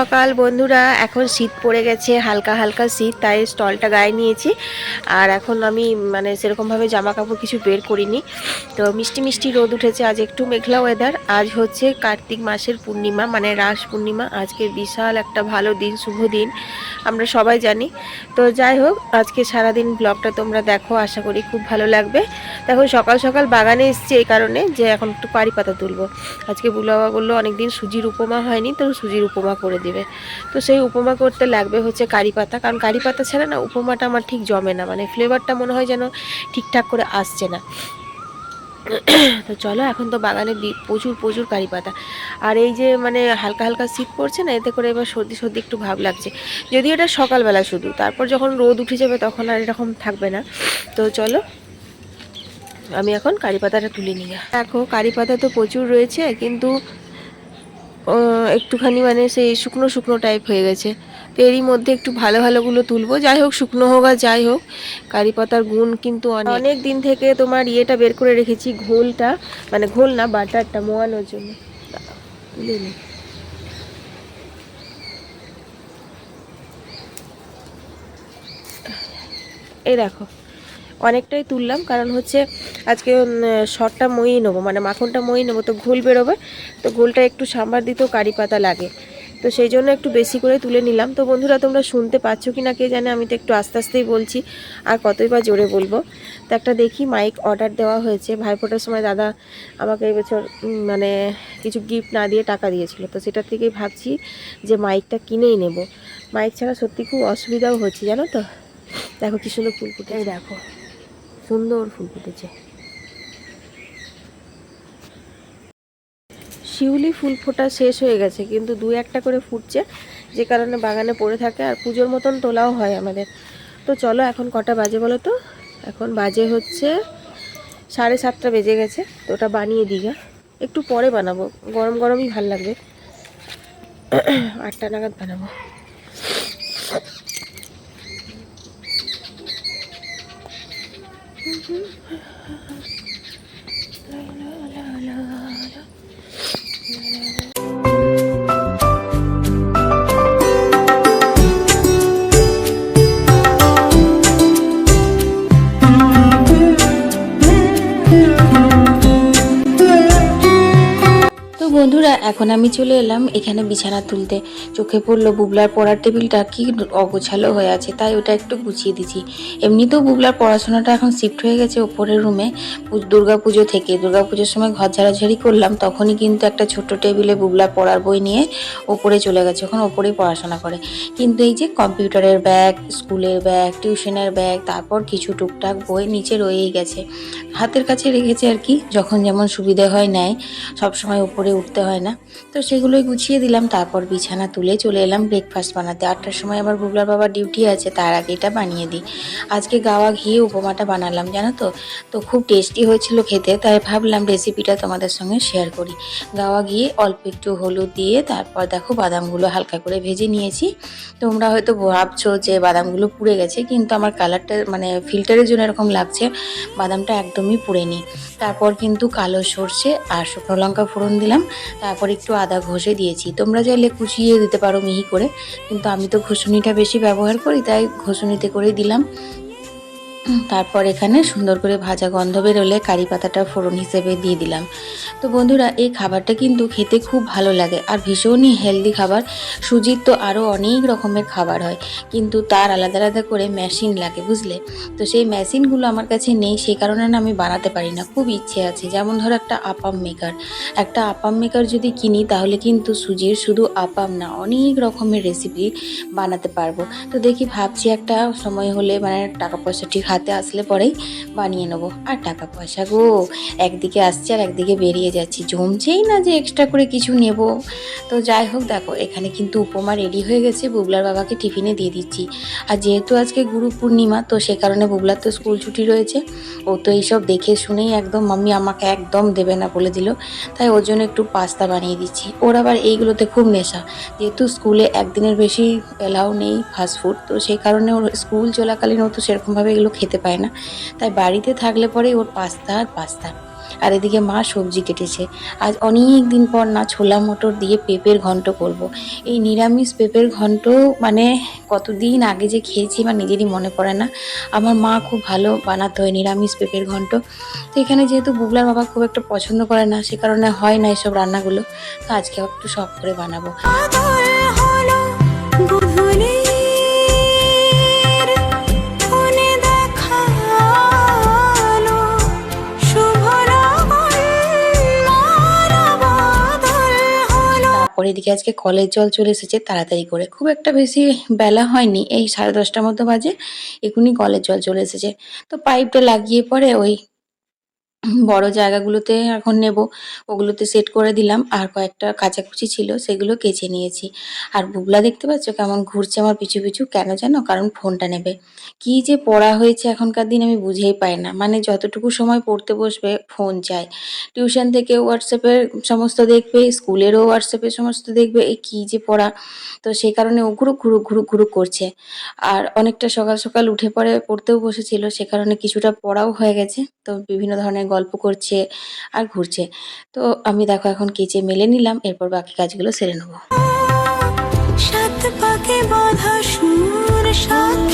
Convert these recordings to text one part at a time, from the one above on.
সকাল, বন্ধুরা। এখন শীত পড়ে গেছে, হালকা হালকা শীত, তাই স্টলটা গায়ে নিয়েছি। আর এখন আমি মানে সেরকমভাবে জামা কাপড় কিছু বের করিনি। তো মিষ্টি মিষ্টি রোদ উঠেছে, আজ একটু মেঘলা ওয়েদার আজ হচ্ছে কার্তিক মাসের পূর্ণিমা মানে রাস পূর্ণিমা, আজকে বিশাল একটা ভালো দিন, শুভ দিন, আমরা সবাই জানি। তো যাই হোক, আজকে সারাদিন ব্লগটা তোমরা দেখো, আশা করি খুব ভালো লাগবে। দেখো, সকাল সকাল বাগানে এসছি এই কারণে যে এখন একটু পারি পাতা তুলবো। আজকে বুলাবা বলল, অনেকদিন সুজির উপমা হয়নি, তো সুজির উপমা করে দিবে। তো সেই উপমা করতে লাগবে হচ্ছে কারি পাতা, কারণ কারি পাতা ছাড়া না, উপমাটা আমার ঠিক জমে না মানে ফ্লেভারটা মনে হয় যেন ঠিকঠাক করে আসছে না। তো চলো, এখন তো বাগানে প্রচুর প্রচুর কারি পাতা। আর এই যে মানে হালকা হালকা শীত পড়ছে না, এতে করে এবার সর্দি সর্দি একটু ভাব লাগছে। যদি এটা সকালবেলা শুধু, তারপর যখন রোদ উঠে যাবে তখন আর এরকম থাকবে না। তো চলো, আমি এখন কারি পাতাটা তুলে নিই। দেখো, কারি পাতা তো প্রচুর রয়েছে, কিন্তু একটুখানি মানে সেই শুকনো শুকনো টাইপ হয়ে গেছে। তো এরই মধ্যে একটু ভালো ভালোগুলো তুলবো। যাই হোক, শুকনো হোক আর যাই হোক, কারি পাতার গুণ কিন্তু অনেক। দিন থেকে তোমার ইয়েটা বের করে রেখেছি, ঘোলটা মানে ঘোল না, বাটারটা মোয়ানোর জন্য। তুলে নিই এই দেখো, অনেকটাই তুললাম, কারণ হচ্ছে আজকে শটটা মইয়ে নেব মানে মাখনটা মইয়ে নেব, তো ঘোল বেরোবে, তো ঘোলটা একটু সাম্বার দিতেও কারি পাতা লাগে। তো সেই জন্য একটু বেশি করে তুলে নিলাম। তো বন্ধুরা, তোমরা শুনতে পাচ্ছ কি না কে জানে? আমি তো একটু আস্তে আস্তেই বলছি, আর কতই বা জোরে বলব। তো একটা দেখি মাইক অর্ডার দেওয়া হয়েছে। ভাইফোঁটার সময় দাদা আমাকে এবছর মানে কিছু গিফট না দিয়ে টাকা দিয়েছিল। তো সেটার থেকেই ভাবছি যে মাইকটা কিনেই নেব। মাইক ছাড়া সত্যি খুব অসুবিধাও হচ্ছে, জানো তো? দেখো কি সুন্দর ফুল ফুটে দেখো, সুন্দর ফুল ফুটেছে। শিউলি ফুল ফোটা শেষ হয়ে গেছে, কিন্তু দু একটা করে ফুটছে, যে কারণে বাগানে পড়ে থাকে আর পুজোর মতন তোলাও হয় আমাদের। তো চলো এখন কটা বাজে বলো তো? এখন বাজে হচ্ছে সাড়ে সাতটা বেজে গেছে, তো ওটা বানিয়ে গা। একটু পরে বানাবো, গরম গরমই ভালো লাগবে। আটটা নাগাদ বানাবো। তো এখন আমি চলে এলাম এখানে বিছানা তুলতে। চোখে পড়ল বুবলার পড়ার টেবিলটা কি অগোছালো হয়ে আছে, তাই ওটা একটু গুছিয়ে দিচ্ছি এমনিতেও বুবলার পড়াশোনাটা এখন শিফট হয়ে গেছে ওপরের রুমে দুর্গা পুজো থেকে দুর্গা পুজোর সময় ঘর ঝাড়াঝাড়ি করলাম, তখনই কিন্তু একটা ছোট্ট টেবিলে বুবলার পড়ার বই নিয়ে ওপরে চলে গেছে, ওখানে ওপরেই পড়াশোনা করে। কিন্তু এই যে কম্পিউটারের ব্যাগ স্কুলের ব্যাগ টিউশনের ব্যাগ তারপর কিছু টুকটাক বই নিচে রয়েই গেছে। হাতের কাছে রেখেছে আর কি, যখন যেমন সুবিধে হয় নেয়, সবসময় উপরে উঠতে হয় না। তো সেগুলোই গুছিয়ে দিলাম, তারপর বিছানা তুলে চলে এলাম ব্রেকফাস্ট বানাতে। আটটার সময় আবার বুবলার বাবার ডিউটি আছে, তার আগে এটা বানিয়ে দিই। আজকে গাওয়া ঘিয়ে উপমাটা বানালাম, জানো তো? তো খুব টেস্টি হয়েছিল খেতে, তাই ভাবলাম রেসিপিটা তোমাদের সঙ্গে শেয়ার করি। গাওয়া ঘিয়ে অল্প একটু হলুদ দিয়ে, তারপর দেখো বাদামগুলো হালকা করে ভেজে নিয়েছি। তোমরা হয়তো ভাবছ যে বাদামগুলো পুড়ে গেছে, কিন্তু আমার কালারটা মানে ফিল্টারের জন্য এরকম লাগছে, বাদামটা একদমই পুড়েনি। তারপর কিন্তু কালো সর্ষে আর শুকনো লঙ্কা ফোড়ন দিলাম, তারপর একটু আদা ঘষে দিয়েছি। তোমরা চাইলে কুচিয়ে দিতে পারো মিহি করে, কিন্তু আমি তো ঘষুনিটা বেশি ব্যবহার করি, তাই ঘষুনিতে করেই দিলাম। তারপর এখানে সুন্দর করে ভাজা গন্ধ বেরোলে কারি পাতাটা ফোড়ন হিসেবে দিয়ে দিলাম। তো বন্ধুরা, এই খাবারটা কিন্তু খেতে খুব ভালো লাগে আর ভীষণই হেলদি খাবার। সুজির তো আরও অনেক রকমের খাবার হয়, কিন্তু তার আলাদা আলাদা করে মেশিন লাগে, বুঝলে? তো সেই মেশিনগুলো আমার কাছে নেই, সেই কারণে না আমি বানাতে পারি না। খুব ইচ্ছে আছে, যেমন ধরো একটা আপাম মেকার একটা আপাম মেকার যদি কিনি, তাহলে কিন্তু সুজির শুধু আপাম না, অনেক রকমের রেসিপি বানাতে পারব। তো দেখি ভাবছি একটা সময় হলে মানে টাকা পয়সা ঠিক হাতে আসলে পরেই বানিয়ে নেব। আর টাকা পয়সা গো, একদিকে আসছে আর একদিকে বেরিয়ে যাচ্ছি। জমছেই না যে এক্সট্রা করে কিছু নেব। তো যাই হোক দেখো, এখানে কিন্তু উপমা রেডি হয়ে গেছে। বুবলার বাবাকে টিফিনে দিয়ে দিচ্ছি। আর যেহেতু আজকে গুরু পূর্ণিমা, তো সে কারণে বুবলার তো স্কুল ছুটি রয়েছে। ও তো এইসব দেখে শুনেই একদম মাম্মি আমাকে একদম দেবে না বলে দিল। তাই ওর জন্য একটু পাস্তা বানিয়ে দিচ্ছি। ওর আবার এইগুলোতে খুব নেশা। যেহেতু স্কুলে একদিনের বেশি এলাও নেই ফাস্টফুড তো সেই কারণে ওর স্কুল চলাকালীন ও তো সেরকমভাবে এগুলো খেতে পায় না। তাই বাড়িতে থাকলে পরেই ওর পাস্তা আর পাস্তা। আর এদিকে মা সবজি কেটেছে। আজ অনেক দিন পর না ছোলা মটর দিয়ে পেঁপের ঘন্ট করব। এই নিরামিষ পেঁপের ঘন্ট মানে কতদিন আগে যে খেয়েছি বা নিজেরই মনে পড়ে না। আমার মা খুব ভালো বানাতে হয় নিরামিষ পেঁপের ঘন্ট। তো এখানে যেহেতু বুবলার বাবা খুব একটা পছন্দ করে না, সে কারণে হয় না এসব রান্নাগুলো। তো আজকে একটু শখ করে বানাবো। তারপর এদিকে আজকে কলের জল চলে এসেছে তাড়াতাড়ি করে। খুব একটা বেশি বেলা হয়নি, এই সাড়ে দশটার মতো বাজে এখনই কলের জল চলে এসেছে। তো পাইপটা লাগিয়ে পরে ওই বড় জায়গাগুলোতে এখন নেব, ওগুলোতে সেট করে দিলাম, আর কয়েকটা কাচাকুচি ছিল, সেগুলো কেচে নিয়েছি। আর বুবলা দেখতে পাচ্ছ কেমন ঘুরছে আমার পিছু পিছু, কেন জানো কারণ ফোনটা নেবে। কি যে পড়া হয়েছে এখনকার দিন আমি বুঝেই পাই না। মানে যতটুকু সময় পড়তে বসবে, ফোন চাই। টিউশন থেকে হোয়াটসঅ্যাপের সমস্ত দেখবে, স্কুলেরও হোয়াটসঅ্যাপের সমস্ত দেখবে, এই কী যে পড়া। তো সেই কারণে ও ঘুরুক ঘুরুক ঘুরুক ঘুরুক করছে। আর অনেকটা সকাল সকাল উঠে পড়ে, পড়তেও বসেছিল, সে কারণে কিছুটা পড়াও হয়ে গেছে। তো বিভিন্ন ধরনের গল্প করছে আর ঘুরছে। তো আমি দেখো এখন কেচে মেলে নিলাম, এরপর বাকি কাজগুলো সেরে নেব। সাত পাকে বাঁধা সুর সাক্ষী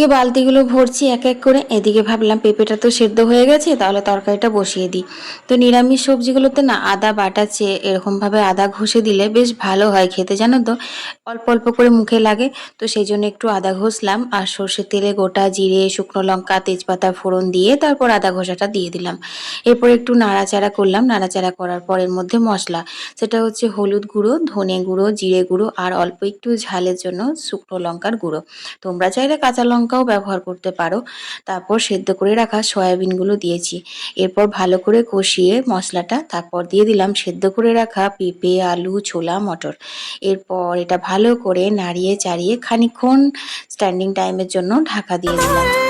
ওদিকে বালতিগুলো ভরছি এক এক করে, এদিকে ভাবলাম পেঁপেটা তো সেদ্ধ হয়ে গেছে, তাহলে তরকারিটা বসিয়ে দিই। তো নিরামিষ সবজিগুলোতে না আদা, বাটা চেয়ে এরকমভাবে আদা ঘষে দিলে বেশ ভালো হয় খেতে, জানো তো? অল্প অল্প করে মুখে লাগে, তো সেই জন্য একটু আদা ঘষলাম, আর সর্ষের তেলে গোটা জিরে, শুকনো লঙ্কা, তেজপাতা ফোড়ন দিয়ে তারপর আদা ঘষাটা দিয়ে দিলাম। এরপর একটু নাড়াচাড়া করলাম, নাড়াচাড়া করার পরের মধ্যে মশলা, সেটা হচ্ছে হলুদ গুঁড়ো, ধনে গুঁড়ো, জিরে গুঁড়ো, আর অল্প একটু ঝালের জন্য শুকনো লঙ্কার গুঁড়ো। তোমরা চাইলে কাঁচা লঙ্কাও ব্যবহার করতে পারো। তারপর সেদ্ধ করে রাখা সয়াবিনগুলো দিয়েছি। এরপর ভালো করে কষিয়ে মশলাটা তারপর দিয়ে দিলাম সেদ্ধ করে রাখা পেঁপে, আলু, ছোলা, মটর। এরপর এটা ভালো করে নাড়িয়ে চাড়িয়ে খানিক্ষণ স্ট্যান্ডিং টাইমের জন্য ঢাকা দিয়ে দিলাম।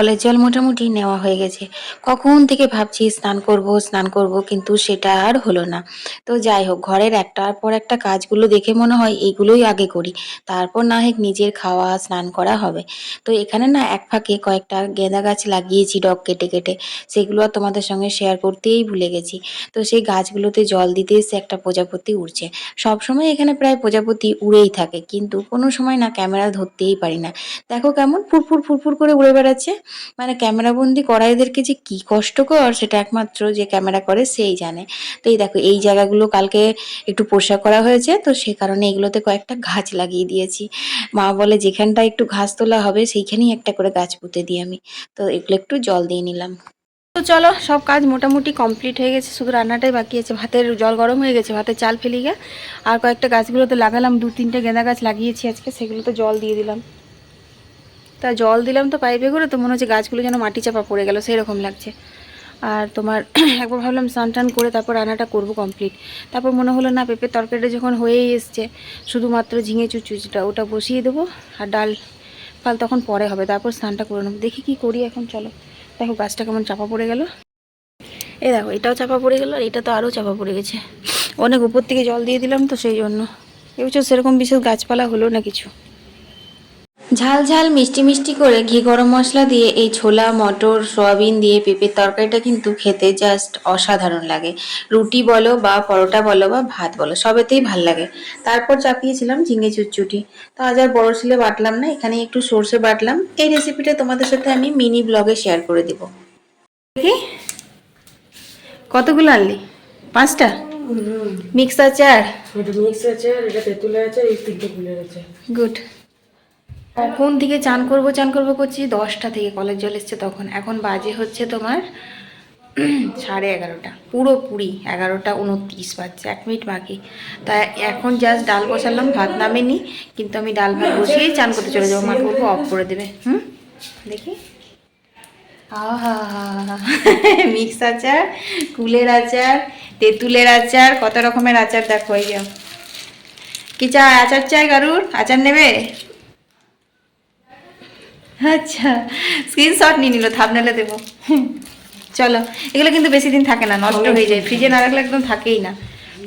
কলের জল মোটামুটি নেওয়া হয়ে গেছে। কখন থেকে ভাবছি স্নান করব স্নান করব, কিন্তু সেটা আর হলো না। তো যাই হোক, ঘরের একটার পর একটা কাজগুলো দেখে মনে হয় এইগুলোই আগে করি। তারপর না হোক নিজের খাওয়া, স্নান করা হবে। তো এখানে না এক ফাঁকে কয়েকটা গেঁদা গাছ লাগিয়েছি ডগ কেটে কেটে। সেগুলো আর তোমাদের সঙ্গে শেয়ার করতেই ভুলে গেছি। তো সেই গাছগুলোতে জল দিতে এসে একটা প্রজাপতি উড়ছে। সবসময় এখানে প্রায় প্রজাপতি উড়েই থাকে, কিন্তু কোনো সময় না ক্যামেরা ধরতেই পারি না। দেখো কেমন ফুরফুর ফুরফুর করে উড়ে বেড়াচ্ছে। মানে ক্যামেরাবন্দি করা এদেরকে যে কি কষ্টকর, সেটা একমাত্র যে ক্যামেরা করে সেই জানে। তো এই দেখো, এই জায়গাগুলো কালকে একটু পোষা করা হয়েছে, তো সে কারণে এগুলোতে কয়েকটা গাছ লাগিয়ে দিয়েছি। মা বলে যেখানটা একটু ঘাস তোলা হবে, সেইখানেই একটা করে গাছ পুঁতে দিই আমি। তো এগুলো একটু জল দিয়ে নিলাম। তো চলো, সব কাজ মোটামুটি কমপ্লিট হয়ে গেছে, শুধু রান্নাটাই বাকি আছে। ভাতের জল গরম হয়ে গেছে, ভাতের চাল ফেলি গা। আর কয়েকটা গাছগুলোতে লাগালাম দু তিনটে গেঁদা গাছ লাগিয়েছি আজকে, সেগুলোতে জল দিয়ে দিলাম। তা জল দিলাম তো পাইপে করে তো মনে হচ্ছে গাছগুলো যেন মাটি চাপা পড়ে গেল সেই রকম লাগছে। আর তোমার একবার ভাবলাম স্নান টান করে তারপর রান্নাটা করব কমপ্লিট তারপর মনে হলো না, পেঁপের তরকারিটা যখন হয়েই এসছে, শুধুমাত্র ঝিঙে চুচুচিটা, ওটা বসিয়ে দেবো আর ডাল ফাল তখন পরে হবে, তারপর স্নানটা করে নেব। দেখি কি করি এখন, চলো। দেখো গাছটা কেমন চাপা পড়ে গেল। এ দেখো, এটাও চাপা পড়ে গেল আর এটা তো আরও চাপা পড়ে গেছে। অনেক উপর থেকে জল দিয়ে দিলাম তো সেই জন্য। এবছর সেরকম বিশেষ গাছপালা হলো না কিছু। ঝাল ঝাল মিষ্টি মিষ্টি করে ঘি গরম মশলা দিয়ে এই ছোলা মটর সয়াবিন দিয়ে পেঁপের তরকারিটা কিন্তু খেতে জাস্ট অসাধারণ লাগে। রুটি বলো বা পরোটা বলো বা ভাত বলো সবেতেই ভালো লাগে। তারপর চাপিয়েছিলাম ঝিঙে চুচচুটি তো আজ আর বড় শিলে বাটলাম না এখানে একটু সর্ষে বাটলাম। এই রেসিপিটা তোমাদের সাথে আমি মিনি ব্লগে শেয়ার করে দিব। কি কতগুলো আনলি? পাঁচটা? মিক্স আচার মিক্স আছে আর এটা তেঁতুল আছে এই তিনটে ফুলের আছে গুড কখন থেকে চান করব চান করব করছি, দশটা থেকে কলের জল এসছে তখন। এখন বাজে হচ্ছে তোমার সাড়ে এগারোটা পুরোপুরি এগারোটা উনত্রিশ বাজছে, এক মিনিট বাকি। তা এখন জাস্ট ডাল বসালাম, ভাত নামেনি, কিন্তু আমি ডাল ভাত বসিয়েই চান করতে চলে যাব। মাকে বলব অফ করে দেবে। হুম? দেখি। মিক্স আচার, কুলের আচার, তেঁতুলের আচার, কত রকমের আচার দেখো, এই যে। কি চা আচার চাই, গারুর? আচার নেবে? আচ্ছা স্ক্রিনশট নিয়ে নিল থাপনেলে দেবো। চলো এগুলো কিন্তু বেশি দিন থাকে না নষ্ট হয়ে যায় ফ্রিজে না রাখলে একদম থাকেই না।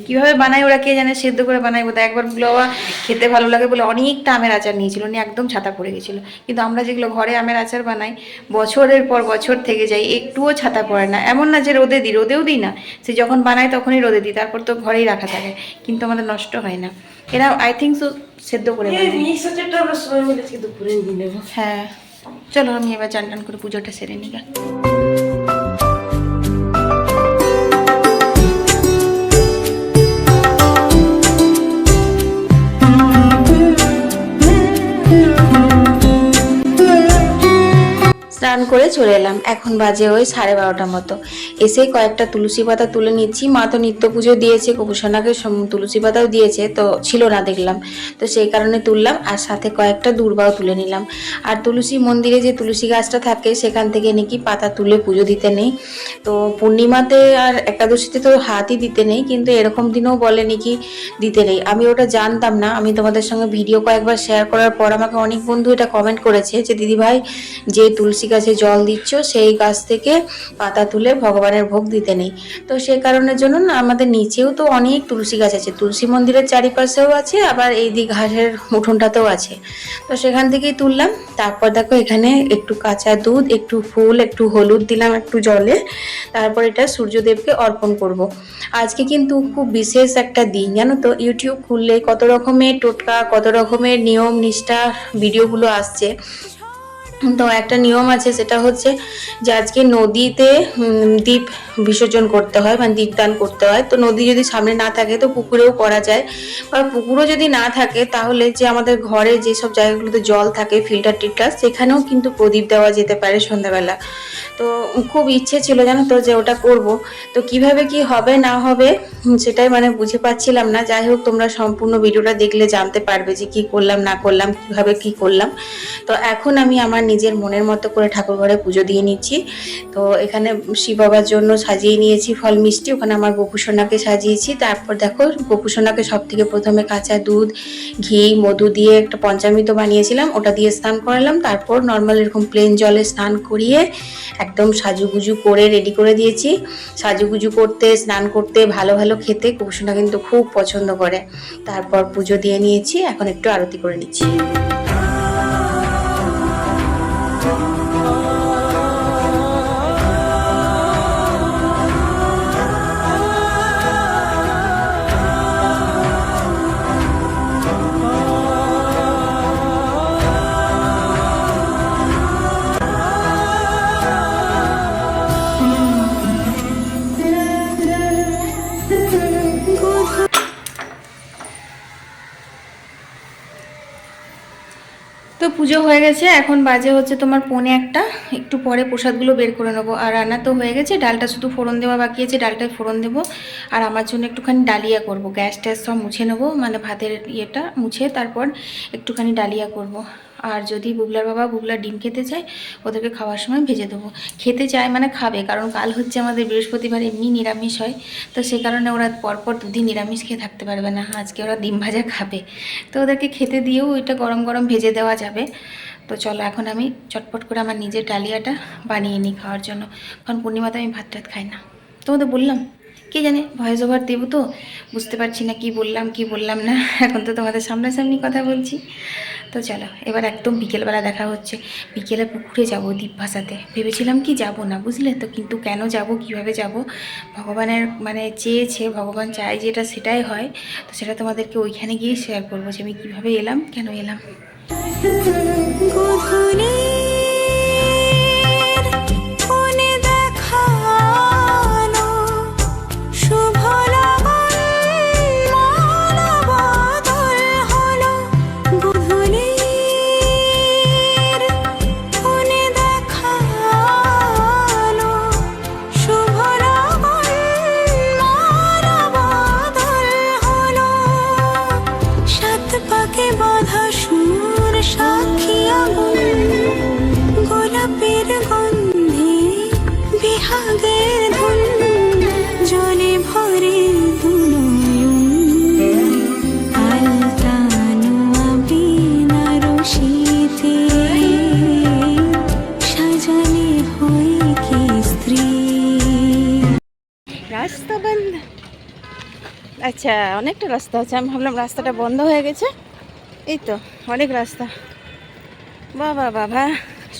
কীভাবে বানায় ওরা কে জানে সেদ্ধ করে বানায় বোধহয় একবার বাবা খেতে ভালো লাগে বলে অনেকটা আমের আচার নিয়েছিল উনি একদম ছাতা পড়ে গেছিল। কিন্তু আমরা যেগুলো ঘরে আমের আচার বানাই বছরের পর বছর থেকে যাই একটুও ছাতা পড়ে না। এমন না যে রোদে দিই রোদেও দিই না সে যখন বানায় তখনই রোদে দিই তারপর তো ঘরেই রাখা থাকে কিন্তু আমাদের নষ্ট হয় না। এরা আই থিঙ্ক সো সেদ্ধ করে হ্যাঁ। চলো আমি এবার চান টান করে পুজোটা সেরে নিই স্নান করে চলে এলাম। এখন বাজে ওই সাড়ে বারোটার মতো। এসে কয়েকটা তুলসী পাতা তুলে নিচ্ছি। মা তো নিত্য পুজো দিয়েছে কপুসোনাকে তুলসী পাতাও দিয়েছে, তো ছিল না দেখলাম। তো সেই কারণে তুললাম, আর সাথে কয়েকটা দূর্বাও তুলে নিলাম। আর তুলসী মন্দিরে যে তুলসী গাছটা থাকে, সেখান থেকে নাকি পাতা তুলে পুজো দিতে নেই। তো পূর্ণিমাতে আর একাদশীতে তো হাতই দিতে নেই, কিন্তু এরকম দিনেও বলে নাকি দিতে নেই। আমি ওটা জানতাম না। আমি তোমাদের সঙ্গে ভিডিও কয়েকবার শেয়ার করার পর আমাকে অনেক বন্ধু এটা কমেন্ট করেছে যে, দিদিভাই, যে তুলসী গাছে জল দিচ্ছ, সেই গাছ থেকে পাতা তুলে ভগবানের ভোগ দিতে নেই। তো সে কারণের জন্য না আমাদের নিচেও তো অনেক তুলসী গাছ আছে। তুলসী মন্দিরের চারিপাশেও আছে, আবার এই দিক ঘাসের উঠোনটাতেও আছে। তো সেখান থেকেই তুললাম। তারপর দেখো এখানে একটু কাঁচা দুধ, একটু ফুল, একটু হলুদ দিলাম একটু জলে। তারপর এটা সূর্যদেবকে অর্পণ করব। আজকে কিন্তু খুব বিশেষ একটা দিন, জানো তো? ইউটিউব খুললে কত রকমের টোটকা, কত রকমের নিয়ম, নিষ্ঠা ভিডিওগুলো আসছে। তো একটা নিয়ম আছে, সেটা হচ্ছে যে আজকে নদীতে দ্বীপ বিসর্জন করতে হয় মানে দীপদান করতে হয়। তো নদী যদি সামনে না থাকে তো পুকুরেও করা যায়। বা পুকুরও যদি না থাকে, তাহলে যে আমাদের ঘরে যেসব জায়গাগুলোতে জল থাকে ফিল্টার টিল্টার, সেখানেও কিন্তু প্রদীপ দেওয়া যেতে পারে সন্ধ্যাবেলা। তো খুব ইচ্ছে ছিল জানো তো যে ওটা করব। তো কীভাবে কি হবে, না হবে, সেটাই মানে বুঝে পাচ্ছিলাম না। যাই হোক, তোমরা সম্পূর্ণ ভিডিওটা দেখলে জানতে পারবে যে কি করলাম, না করলাম, কীভাবে কি করলাম। তো এখন আমি আমার নিজের মনের মতো করে ঠাকুর ঘরে পুজো দিয়ে নিচ্ছি। তো এখানে শিব বাবার জন্য সাজিয়ে নিয়েছি ফল মিষ্টি, ওখানে আমার গোপুসোনাকে সাজিয়েছি। তারপর দেখো গোপুসোনাকে সব থেকে প্রথমে কাঁচা দুধ, ঘি, মধু দিয়ে একটা পঞ্চামৃত বানিয়েছিলাম, ওটা দিয়ে স্নান করালাম। তারপর নর্মাল এরকম প্লেন জলে স্নান করিয়ে একদম সাজুগুজু করে রেডি করে দিয়েছি। সাজুগুজু করতে, স্নান করতে, ভালো ভালো খেতে গোপুসোনা কিন্তু খুব পছন্দ করে। তারপর পুজো দিয়ে নিয়েছি, এখন একটু আরতি করে নিচ্ছি। পুজো হয়ে গেছে, এখন বাজে হচ্ছে তোমার পনে একটা। একটু পরে প্রসাদগুলো বের করে নেব। আর রান্না তো হয়ে গেছে, ডালটা শুধু ফোড়ন দেওয়া বাকি আছে, ডালটায় ফোড়ন দেবো। আর আমার জন্য একটুখানি ডালিয়া করব। গ্যাস ট্যাস সব মুছে নেব মানে ভাতের ইয়েটা মুছে তারপর একটুখানি ডালিয়া করব। আর যদি বুবলার বাবা বুবলার ডিম খেতে চায়, ওদেরকে খাওয়ার সময় ভেজে দেবো। খেতে চায় মানে খাবে, কারণ কাল হচ্ছে আমাদের বৃহস্পতিবার এমনি নিরামিষ হয়, তো সে কারণে ওরা পরপর দুদিন নিরামিষ খেয়ে থাকতে পারবে না, আজকে ওরা ডিম ভাজা খাবে। তো ওদেরকে খেতে দিয়েও ওইটা গরম গরম ভেজে দেওয়া যাবে। তো চলো এখন আমি চটপট করে আমার নিজের ডালিয়াটা বানিয়ে নিই খাওয়ার জন্য, কারণ পূর্ণিমাতে আমি ভাত টাত খাই না। তোমাদের বললাম? কে জানে? ভয়েস ওভার দেবো তো। বুঝতে পারছি না কি বললাম কি বললাম না। এখন তো তোমাদের সামনাসামনি কথা বলছি। তো চলো, এবার একদম বিকেলবেলা দেখা হচ্ছে। বিকেলে পুকুরে যাব দ্বীপ ভাসাতে। ভেবেছিলাম কি যাব না, বুঝলে তো, কিন্তু কেন যাব, কীভাবে যাব? ভগবানের মানে চেয়েছে ভগবান চায় যেটা সেটাই হয়। তো সেটা তোমাদেরকে ওইখানে গিয়ে শেয়ার করব যে আমি কীভাবে এলাম, কেন এলাম। আচ্ছা অনেকটা রাস্তা আছে। আমি ভাবলাম রাস্তাটা বন্ধ হয়ে গেছে। এই তো, অনেক রাস্তা। বাবা বাবা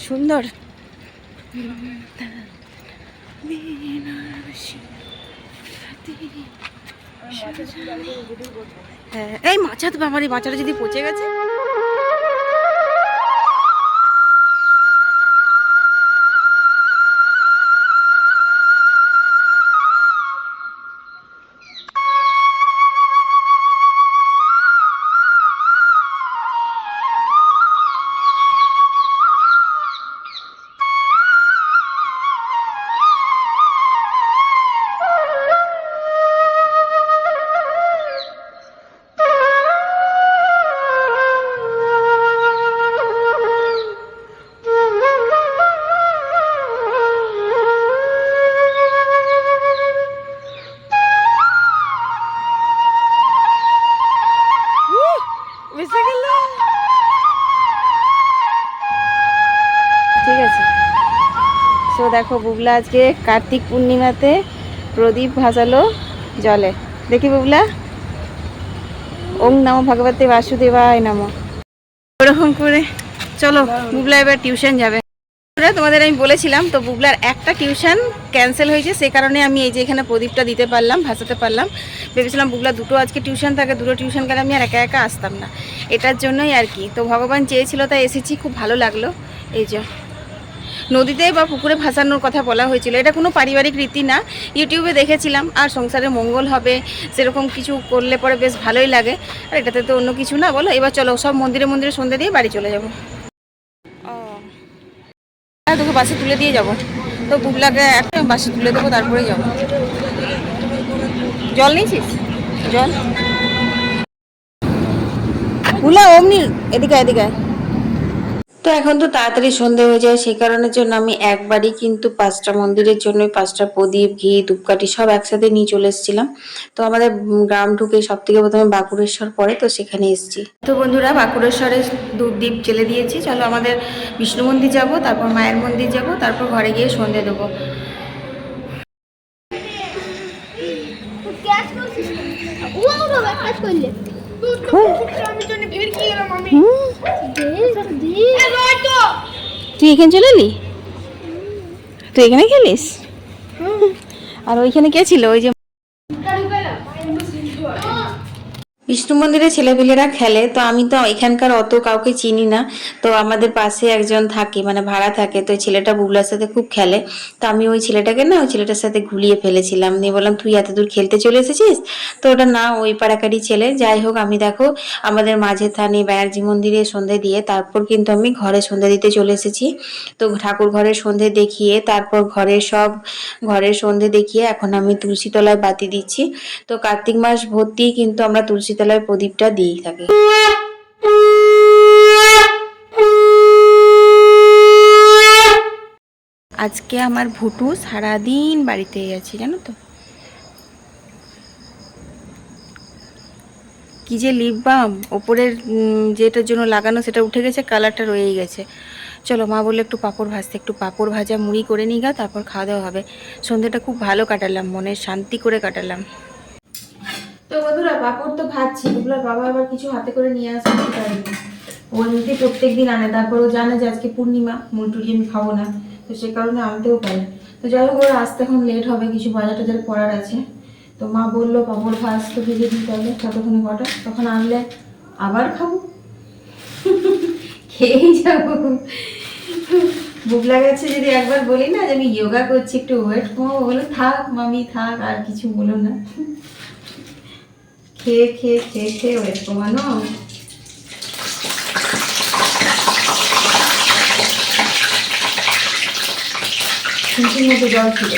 সুন্দর। হ্যাঁ এই মাছা তো বাবারি মাছাটা যদি পচে গেছে। সো দেখো বুবলা আজকে কার্তিক পূর্ণিমাতে প্রদীপ ভাসালো জলে। দেখি বুবলা? ওং নমো ভগবতে বাসুদেবায় নমো। ওরকম করে। চলো, বুবলা এবার টিউশন যাবে। তোমাদের আমি বলেছিলাম, তো বুবলার একটা টিউশন ক্যান্সেল হয়েছে, সে কারণে আমি এই যে এখানে প্রদীপটা দিতে পারলাম, ভাসাতে পারলাম। ভেবেছিলাম বুবলা দুটো আজকে টিউশন থাকে, দুটো টিউশন গেলে আমি আর একা একা আসতাম না। এটার জন্যই আর কি। তো ভগবান চেয়েছিল, তাই এসেছি, খুব ভালো লাগল। এই যে। নদীতে বা পুকুরে ভাসানোর কথা বলা হয়েছিল। এটা কোনো পারিবারিক রীতি না। ইউটিউবে দেখেছিলাম, আর সংসারে মঙ্গল হবে, সেরকম কিছু করলে পরে বেশ ভালোই লাগে। আর এটাতে তো অন্য কিছু না, বলো? এবার চলো, সব মন্দিরে মন্দিরে সন্ধ্যে দিয়ে বাড়ি চলে যাব। হ্যাঁ তোকে বাসে তুলে দিয়ে যাব। তো বুবলাকে একটা বাসে তুলে দেবো, তারপরে যাব। জল নিয়েছিস? জল। বুলা অমনি, এদিকে এদিকে। তো এখন তো তাড়াতাড়ি সন্ধে হয়ে যায় সেই কারণের জন্য আমি একবারই কিন্তু পাঁচটা মন্দিরের জন্য পাঁচটা প্রদীপ ঘি ধূপকাঠি সব একসাথে নিয়ে চলে এসেছিলাম। তো আমাদের গ্রাম ঢুকে সব থেকে প্রথমে বাঁকুড়েশ্বর পরে তো সেখানে এসেছি। তো বন্ধুরা বাঁকুড়েশ্বরে ধূপ দ্বীপ জেলে দিয়েছি। চলো আমাদের বিষ্ণু মন্দির যাব তারপর মায়ের মন্দির যাব তারপর ঘরে গিয়ে সন্ধে দেবো। তুই এখানে চলে এলি? তুই এখানে খেলিস? আর ওইখানে কে ছিল? ওই যে বিষ্ণু মন্দিরে ছেলেপিলেরা খেলে, তো আমি তো এখানকার অত কাউকে চিনি না। তো আমাদের পাশে একজন থাকে মানে ভাড়া থাকে, তো ছেলেটা বুবলার সাথে খুব খেলে। তো আমি ওই ছেলেটাকে না, ওই ছেলেটার সাথে ঘুলিয়ে ফেলেছিলাম। নিয়ে বললাম, তুই এত দূর খেলতে চলে এসেছিস? তো ওটা না, ওই পাড়াকারি ছেলে। যাই হোক, আমি দেখো, আমাদের মাঝে থানে ব্যানার্জি মন্দিরে সন্ধে দিয়ে তারপর কিন্তু আমি ঘরে সন্ধে দিতে চলে এসেছি। তো ঠাকুর ঘরের সন্ধে দেখিয়ে, তারপর ঘরের সব ঘরের সন্ধে দেখিয়ে এখন আমি তুলসী তলায় বাতি দিচ্ছি। তো কার্তিক মাস ভর্তি কিন্তু আমরা তুলসী তলায় প্রদীপটা দিয়েই থাকি। আজকে আমার ভুটু সারাদিন বাড়িতেই আছে, জানো তো। কি যে লিপ বাম ওপরের যেটার জন্য লাগানো সেটা উঠে গেছে কালারটা রয়েই গেছে। চলো, মা বললে একটু পাঁপড় ভাজতে, একটু পাঁপড় ভাজা মুড়ি করে নিই গা, তারপর খাওয়া দাওয়া হবে। সন্ধ্যেটা খুব ভালো কাটালাম মনে শান্তি করে কাটালাম। তো বন্ধুরা, পাঁপড় তো ভাজছি ওগুলোর বাবা আবার কিছু হাতে করে নিয়ে আসতে পারেনি। ও এমনিতে প্রত্যেক দিন আনে, তারপর ও জানে যে আজকে পূর্ণিমা মুলটুরি আমি খাব না, তো সে কারণে আনতেও পারে। তো যাই হোক, ওরা আসতে এখন লেট হবে, কিছু বাজার টাজার করার আছে। তো মা বলল, পাঁপড় ভাজ তো ভেজে দিতে হবে, ততক্ষণে কটা, তখন আনলে আবার খাব। খেয়েই যাব। বুবলা গেছে যদি একবার বলি না যে আমি যোগা করছি, একটু ওয়েট কমাবো বলে থাক মামি, থাক, আর কিছু বলো না। খেয়ে খেয়ে খেয়ে খেয়ে ওয়েট কমানো। খুঁটির মধ্যে জল ছিল।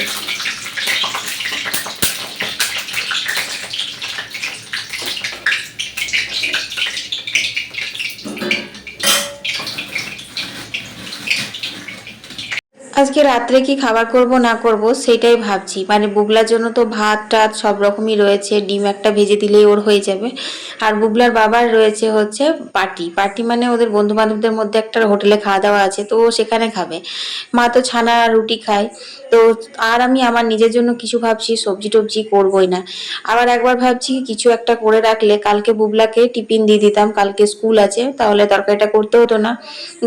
আজকে রাত্রে কি খাবার করব, না করব, সেটাই ভাবছি। মানে বুগলার জন্য তো ভাত, টাত সব রকমই রয়েছে, ডিম একটা ভেজে দিলেই ওর হয়ে যাবে। আর বুবলার বাবার রয়েছে হচ্ছে পার্টি। পার্টি মানে ওদের বন্ধু বান্ধবদের মধ্যে একটা হোটেলে খাওয়া দাওয়া আছে, তো সেখানে খাবে। মা তো ছানা রুটি খায়, তো আর আমি আমার নিজের জন্য কিছু ভাবছি, সবজি টবজি করবই না। আবার একবার ভাবছি কিছু একটা করে রাখলে, কালকে বুবলাকে টিফিন দিয়ে দিতাম, কালকে স্কুল আছে, তাহলে তরকারিটা করতে হতো না।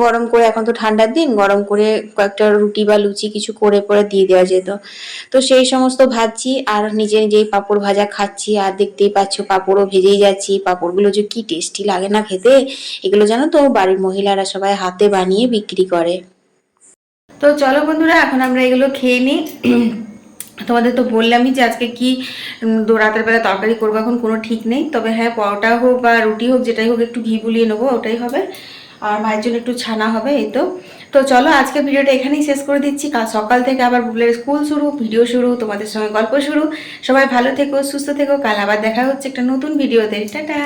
গরম করে, এখন তো ঠান্ডার দিন, গরম করে কয়েকটা রুটি বা লুচি কিছু করে পরে দিয়ে দেওয়া যেত। তো সেই সমস্ত ভাবছি, আর নিজে নিজেই পাঁপড় ভাজা খাচ্ছি, আর দেখতেই পাচ্ছ পাঁপড়ও ভেজেই যাচ্ছি পাঁপড়গুলো যে কি টেস্টি লাগে না খেতে, এগুলো জানো তো? বাড়ির মহিলারা সবাই হাতে বানিয়ে বিক্রি করে। তো চলো বন্ধুরা, এখন আমরা এগুলো খেয়ে নিই। তোমাদের তো বললামই যে আজকে কি রাতের বেলা তরকারি করব, এখন কোনো ঠিক নেই। তবে হ্যাঁ পরোটা হোক বা রুটি হোক, যেটাই হোক, একটু ঘি বুলিয়ে নেব, ওটাই হবে। আর মায়ের জন্য একটু ছানা হবে, এই তো। তো চলো আজকে ভিডিওটা এখানেই শেষ করে দিচ্ছি। কাল সকাল থেকে আবার বুবলের স্কুল শুরু, ভিডিও শুরু, তোমাদের সঙ্গে গল্প শুরু। সবাই ভালো থেকো, সুস্থ থেকো, কাল আবার দেখা হচ্ছে একটা নতুন ভিডিওতে। টাটা!